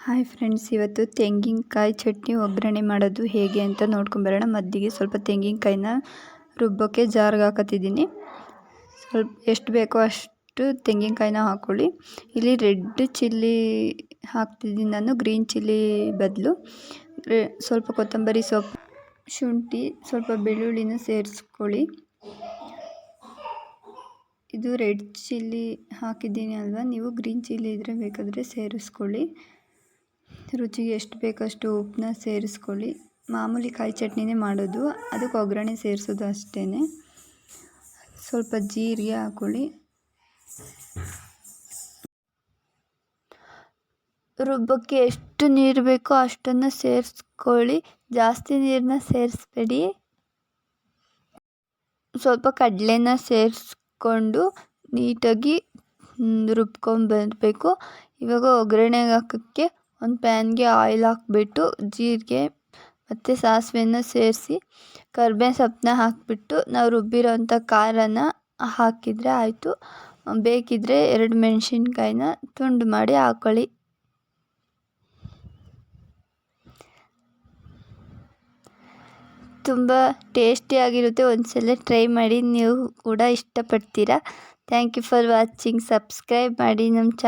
Hi friends, ಇವತ್ತು ತೆಂಗಿನಕಾಯಿ ಚಟ್ನಿ ಒಗ್ಗರಣೆ ಮಾಡೋದು ಹೇಗೆ ಅಂತ ನೋಡ್ಕೊಂಬರೋಣ ಮದ್ದಿಗೆ ಸ್ವಲ್ಪ ತೆಂಗಿನಕಾಯಿನ ರುಬ್ಬೋಕ್ಕೆ ಜಾರ್ಗೆ ಹಾಕತ್ತಿದ್ದೀನಿ. ಸ್ವಲ್ಪ ಎಷ್ಟು ಬೇಕೋ ಅಷ್ಟು ತೆಂಗಿನಕಾಯಿನ ಹಾಕ್ಕೊಳ್ಳಿ ಇಲ್ಲಿ ರೆಡ್ ಚಿಲ್ಲಿ ಹಾಕ್ತಿದ್ದೀನಿ ನಾನು, ಗ್ರೀನ್ ಚಿಲ್ಲಿ ಬದಲು. ಸ್ವಲ್ಪ ಕೊತ್ತಂಬರಿ ಸೊಪ್ಪು, ಶುಂಠಿ, ಸ್ವಲ್ಪ ಬೆಳ್ಳುಳ್ಳಿನ ಸೇರಿಸ್ಕೊಳ್ಳಿ. ಇದು ರೆಡ್ ಚಿಲ್ಲಿ ಹಾಕಿದ್ದೀನಿ ಅಲ್ವಾ? ನೀವು ಗ್ರೀನ್ ಚಿಲ್ಲಿ ಇದ್ದರೆ ಬೇಕಾದರೆ ಸೇರಿಸ್ಕೊಳ್ಳಿ. ರುಚಿಗೆ ಎಷ್ಟು ಬೇಕಷ್ಟು ಉಪ್ಪನ್ನ ಸೇರಿಸ್ಕೊಳ್ಳಿ. ಮಾಮೂಲಿ ಕಾಯಿ ಚಟ್ನಿನೇ ಮಾಡೋದು. ಅದಕ್ಕೆ ಒಗ್ಗರಣೆ ಸೇರಿಸೋದು ಅಷ್ಟೇ ಸ್ವಲ್ಪ ಜೀರಿಗೆ ಹಾಕ್ಕೊಳ್ಳಿ ರುಬ್ಬಕ್ಕೆ ಎಷ್ಟು ನೀರು ಬೇಕೋ ಅಷ್ಟನ್ನು ಸೇರಿಸ್ಕೊಳ್ಳಿ. ಜಾಸ್ತಿ ನೀರನ್ನ ಸೇರಿಸ್ಬೇಡಿ. ಸ್ವಲ್ಪ ಕಡಲೆನ ಸೇರಿಸ್ಕೊಂಡು ನೀಟಾಗಿ ರುಬ್ಕೊಂಬರಬೇಕು ಇವಾಗ ಒಗ್ಗರಣೆಗೆ ಹಾಕೋಕ್ಕೆ ಒಂದು ಪ್ಯಾನ್ಗೆ ಆಯಿಲ್ ಹಾಕ್ಬಿಟ್ಟು, ಜೀರಿಗೆ ಮತ್ತು ಸಾಸಿವೆನ ಸೇರಿಸಿ ಕರ್ಬೇವಿನ ಸೊಪ್ಪನ್ನ ಹಾಕಿಬಿಟ್ಟು ನಾವು ರುಬ್ಬಿರೋಂಥ ಖಾರನ ಹಾಕಿದರೆ ಆಯಿತು. ಬೇಕಿದ್ದರೆ ಎರಡು ಮೆಣಸಿನ್ಕಾಯಿನ ತುಂಡು ಮಾಡಿ ಹಾಕ್ಕೊಳ್ಳಿ ತುಂಬ ಟೇಸ್ಟಿಯಾಗಿರುತ್ತೆ ಒಂದ್ಸಲ ಟ್ರೈ ಮಾಡಿ ನೀವು ಕೂಡ ಇಷ್ಟಪಡ್ತೀರಾ. Thank you for watching, subscribe ಮಾಡಿ ನಮ್ಮ ಚಾ